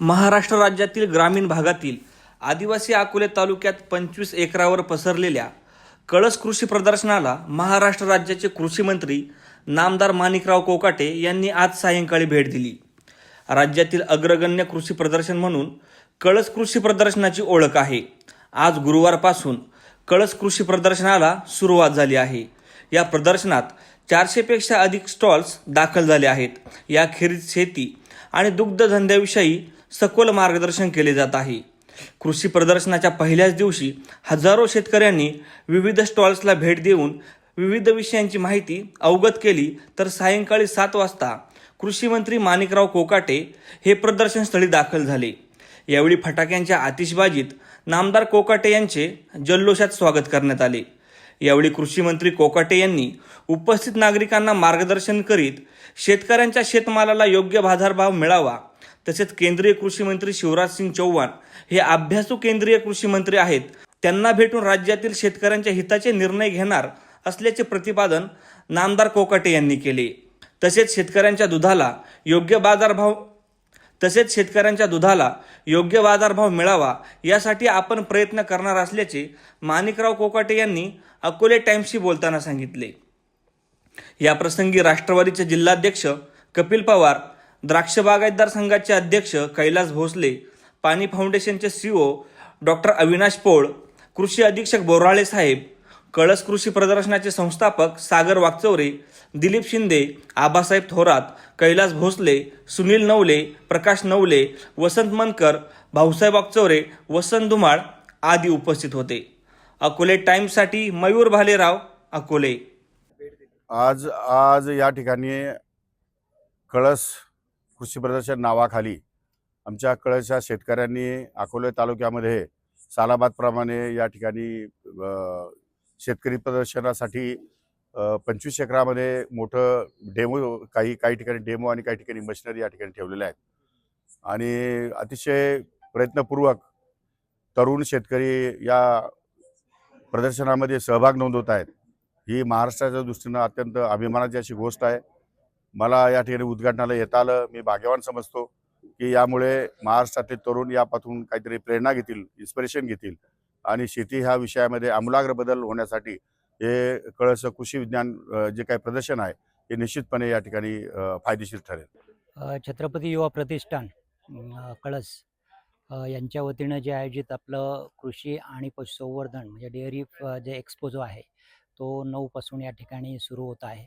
महाराष्ट्र राज्यातील ग्रामीण भागातील आदिवासी अकोले तालुक्यात पंचवीस एकरावर पसरलेल्या कळस कृषी प्रदर्शनाला महाराष्ट्र राज्याचे कृषी मंत्री नामदार माणिकराव कोकाटे यांनी आज सायंकाळी भेट दिली. राज्यातील अग्रगण्य कृषी प्रदर्शन म्हणून कळस कृषी प्रदर्शनाची ओळख आहे. आज गुरुवारपासून कळस कृषी प्रदर्शनाला सुरुवात झाली आहे. या प्रदर्शनात चारशेपेक्षा अधिक स्टॉल्स दाखल झाले आहेत. याखेरीज शेती आणि दुग्धधंद्याविषयी सखोल मार्गदर्शन केले जात आहे. कृषी प्रदर्शनाच्या पहिल्याच दिवशी हजारो शेतकऱ्यांनी विविध स्टॉल्सला भेट देऊन विविध विषयांची माहिती अवगत केली. तर सायंकाळी सात वाजता कृषी मंत्री माणिकराव कोकाटे हे प्रदर्शनस्थळी दाखल झाले. यावेळी फटाक्यांच्या आतिषबाजीत नामदार कोकाटे यांचे जल्लोषात स्वागत करण्यात आले. यावेळी कृषी मंत्री कोकाटे यांनी उपस्थित नागरिकांना मार्गदर्शन करीत शेतकऱ्यांच्या शेतमालाला योग्य बाजारभाव मिळावा तसेच केंद्रीय कृषी मंत्री शिवराज सिंग चौहान हे अभ्यासू केंद्रीय कृषी मंत्री आहेत. त्यांना भेटून राज्यातील शेतकऱ्यांच्या हिताचे निर्णय घेणार असल्याचे प्रतिपादन नामदार कोकाटे यांनी केले. तसेच शेतकऱ्यांच्या दुधाला योग्य बाजारभाव तसेच शेतकऱ्यांच्या दुधाला योग्य बाजारभाव मिळावा यासाठी आपण प्रयत्न करणार असल्याचे माणिकराव कोकाटे यांनी अकोले टाइम्सशी बोलताना सांगितले. याप्रसंगी राष्ट्रवादीचे जिल्हाध्यक्ष कपिल पवार द्राक्ष बागायतदार संघाचे अध्यक्ष कैलास भोसले पाणी फाउंडेशनचे सीओ डॉक्टर अविनाश पोळ कृषी अधीक्षक बोराळे साहेब कळस कृषी प्रदर्शनाचे संस्थापक सागर वागचौरे दिलीप शिंदे आबासाहेब थोरात कैलास भोसले सुनील नवले प्रकाश नवले वसंत मनकर भाऊसाहेब वागचौरे वसंत धुमाळ आदी उपस्थित होते. अकोले टाइम्ससाठी मयूर भालेराव अकोले. आज आज या ठिकाणी कळस कृषी प्रदर्शन नावाखाली आमच्या कळशा शेतकऱ्यांनी अकोले तालुक्यामध्ये सालाबादप्रमाणे या ठिकाणी शेतकरी प्रदर्शनासाठी पंचवीस एकरामध्ये मोठं डेमो काही काही ठिकाणी डेमो आणि काही ठिकाणी मशिनरी या ठिकाणी ठेवलेल्या आहेत. आणि अतिशय प्रयत्नपूर्वक तरुण शेतकरी या प्रदर्शनामध्ये सहभाग नोंदवत आहेत. ही महाराष्ट्राच्या दृष्टीनं अत्यंत अभिमानाची अशी गोष्ट आहे. मला या ठिकाणी उद्घाटनाला येता आलं. मी भाग्यवान समजतो की यामुळे महाराष्ट्रातील तरुण यापासून काहीतरी प्रेरणा घेतील इन्स्पिरेशन घेतील. आणि शेती ह्या विषयामध्ये आमूलाग्र बदल होण्यासाठी हे कळस कृषी विज्ञान जे काही प्रदर्शन आहे हे निश्चितपणे या ठिकाणी फायदेशीर ठरेल. छत्रपती युवा प्रतिष्ठान कळस यांच्या वतीनं जे आयोजित आपलं कृषी आणि पशुसंवर्धन म्हणजे डेअरी जे एक्सपो जो आहे तो नऊपासून या ठिकाणी सुरू होत आहे.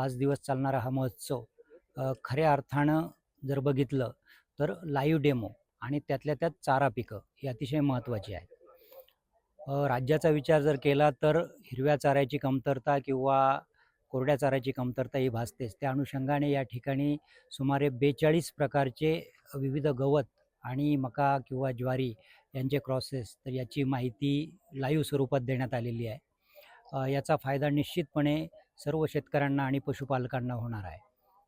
पाच दिवस चालणारा हा महोत्सव खऱ्या अर्थानं जर बघितलं तर लाईव्ह डेमो आणि त्यातल्या त्यात चारा पिकं ही अतिशय महत्त्वाची आहेत. राज्याचा विचार जर केला तर हिरव्या चाऱ्याची कमतरता किंवा कोरड्या चाऱ्याची कमतरता ही भासतेच. त्या अनुषंगाने या ठिकाणी सुमारे बेचाळीस प्रकारचे विविध गवत आणि मका किंवा ज्वारी यांचे क्रॉसेस तर याची माहिती लाईव्ह स्वरूपात देण्यात आलेली आहे. याचा फायदा निश्चितपणे सर्व शेतकऱ्यांना आणि पशुपालकांना होणार आहे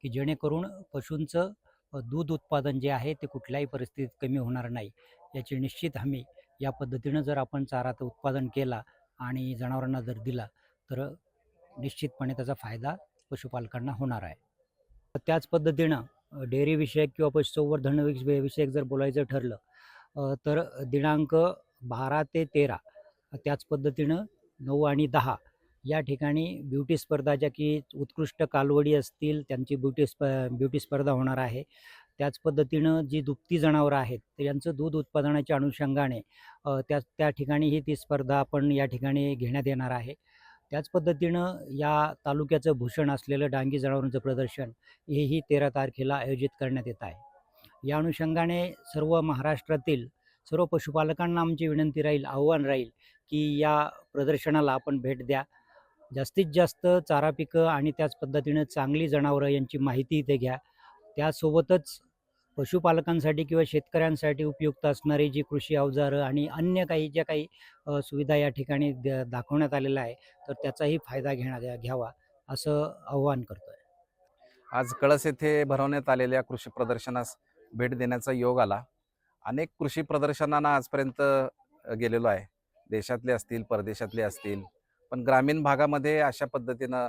की जेणेकरून पशूंचं दूध उत्पादन जे आहे ते कुठल्याही परिस्थितीत कमी होणार नाही. याची निश्चित हमी या पद्धतीनं जर आपण चाराचं उत्पादन केला आणि जनावरांना जर दिला तर निश्चितपणे त्याचा फायदा पशुपालकांना होणार आहे. त्याच पद्धतीनं डेअरीविषयक किंवा पशुसंवर्धन विषयक जर बोलायचं ठरलं तर दिनांक बारा ते तेरा त्याच पद्धतीनं नऊ आणि दहा या ठिकाणी ब्युटी स्पर्धा ज्या की उत्कृष्ट कालवडी असतील त्यांची ब्युटी स्प ब्युटी स्पर्धा होणार आहे. त्याच पद्धतीनं जी दुभती जनावरं आहेत तर यांचं दूध उत्पादनाच्या अनुषंगाने अ, त्या त्या ठिकाणीही ती स्पर्धा आपण या ठिकाणी घेण्यात येणार आहे. त्याच पद्धतीनं या तालुक्याचं भूषण असलेलं डांगी जनावरांचं प्रदर्शन हेही तेरा तारखेला आयोजित करण्यात येत आहे. या अनुषंगाने सर्व महाराष्ट्रातील सर्व पशुपालकांना आमची विनंती राहील आव्हान राहील की या प्रदर्शनाला आपण भेट द्या. जास्तीत जास्त चारा पिकं आणि त्याच पद्धतीनं चांगली जनावरं यांची माहिती इथे घ्या. त्यासोबतच पशुपालकांसाठी किंवा शेतकऱ्यांसाठी उपयुक्त असणारी जी कृषी अवजारं आणि अन्य काही ज्या काही सुविधा या ठिकाणी द दाखवण्यात आलेल्या आहे तर त्याचाही फायदा घेण्यात घ्यावा असं आव्हान करतो आहे आज कळस येथे भरवण्यात आलेल्या कृषी प्रदर्शनास भेट देण्याचा योग आला. अनेक कृषी प्रदर्शनांना आजपर्यंत गेलेलो आहे. देशातले असतील परदेशातले असतील पण ग्रामीण भागामध्ये अशा पद्धतीनं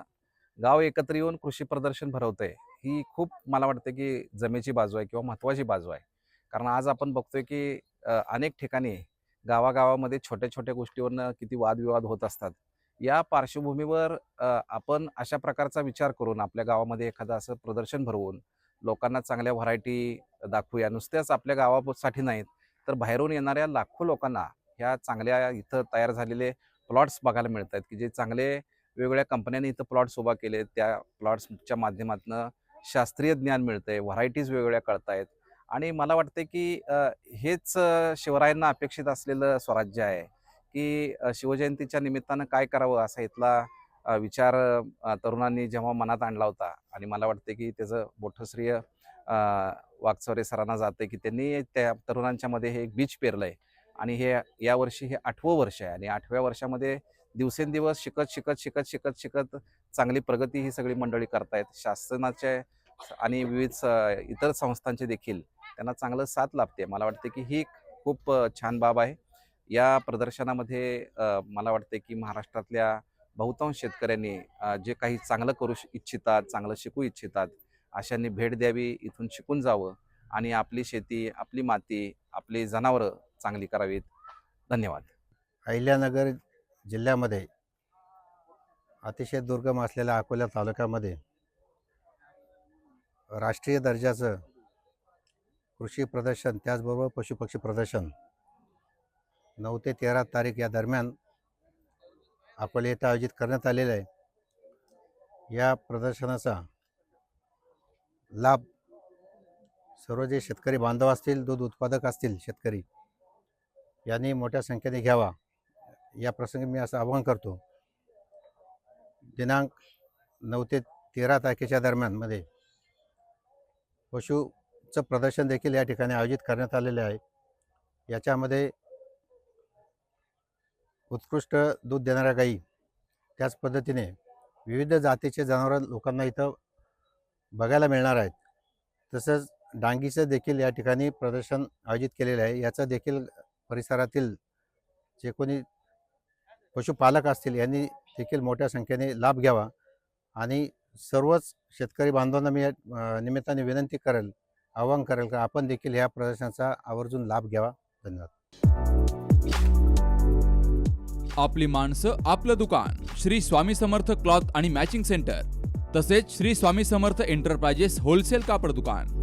गाव एकत्र येऊन कृषी प्रदर्शन भरवतंय ही खूप मला वाटतं की जमेची बाजू आहे किंवा महत्त्वाची बाजू आहे. कारण आज आपण बघतोय की अनेक ठिकाणी गावागावामध्ये छोट्या छोट्या गोष्टीवरनं किती वादविवाद होत असतात. या पार्श्वभूमीवर आपण अशा प्रकारचा विचार करून आपल्या गावामध्ये एखादं असं प्रदर्शन भरवून लोकांना चांगल्या व्हरायटी दाखवूया. नुसत्याच आपल्या गावासाठी नाहीत तर बाहेरून येणाऱ्या लाखो लोकांना ह्या चांगल्या इथं तयार झालेले प्लॉट्स बघायला मिळत आहेत की जे चांगले वेगवेगळ्या कंपन्यांनी इथं प्लॉट्स उभा केले त्या प्लॉट्सच्या माध्यमातून शास्त्रीय ज्ञान मिळतं आहे व्हरायटीज वेगवेगळ्या कळतायत. आणि मला वाटतं की हेच शिवरायांना अपेक्षित असलेलं स्वराज्य आहे की शिवजयंतीच्या निमित्तानं काय करावं असा इथला विचार तरुणांनी जेव्हा मनात आणला होता. आणि मला वाटते की त्याचं मोठं श्रेय अ, वागचौरे सरांना जाते की त्यांनी त्या तरुणांच्यामध्ये हे एक बीज आहे आणि हे यावर्षी हे आठवं वर्ष आहे आणि आठव्या वर्षामध्ये दिवसेंदिवस शिकत शिकत शिकत शिकत शिकत चांगली प्रगती ही सगळी मंडळी करतायत. शासनाचे आणि विविध स- इतर संस्थांचे देखील त्यांना चांगलं साथ लाभते मला वाटते की ही खूप छान बाब आहे. या प्रदर्शनामध्ये मला वाटते की महाराष्ट्रातल्या बहुतांश शेतकऱ्यांनी जे काही चांगलं करू श- इच्छितात चांगलं शिकू इच्छितात अशांनी भेट द्यावी इथून शिकून जावं आणि आपली शेती आपली माती आपली जनावरं चांगली करावीत. धन्यवाद. अहिल्यानगर जिल्ह्यामध्ये अतिशय दुर्गम असलेल्या अकोला तालुक्यामध्ये राष्ट्रीय दर्जाचं कृषी प्रदर्शन त्याचबरोबर पशुपक्षी प्रदर्शन नऊ ते तेरा तारीख या दरम्यान अकोले येथे आयोजित करण्यात आलेलं आहे. या प्रदर्शनाचा लाभ सर्व जे शेतकरी बांधव असतील दूध उत्पादक असतील शेतकरी यांनी मोठ्या संख्येने घ्यावा. या प्रसंगी मी असं आवाहन करतो. दिनांक नऊ ते तेरा तारखेच्या दरम्यानमध्ये पशूचं प्रदर्शन देखील या ठिकाणी आयोजित करण्यात आलेले आहे. याच्यामध्ये उत्कृष्ट दूध देणाऱ्या गाई त्याच पद्धतीने विविध जातीचे जनावरं लोकांना इथं बघायला मिळणार आहेत. तसंच डांगीचं देखील या ठिकाणी प्रदर्शन आयोजित केलेलं आहे. याचं देखील परिसरातील जे कोणी पशुपालक असतील यांनी देखील मोठ्या संख्येने लाभ घ्यावा आणि सर्वच शेतकरी बांधवांना मी निमित्ताने विनंती करेल आवाहन करेल का आपण देखील ह्या प्रदर्शनाचा आवर्जून लाभ घ्यावा. धन्यवाद. आपली माणसं आपलं दुकान श्री स्वामी समर्थ क्लॉथ आणि मॅचिंग सेंटर तसेच श्री स्वामी समर्थ एंटरप्राइजेस होलसेल कापड दुकान.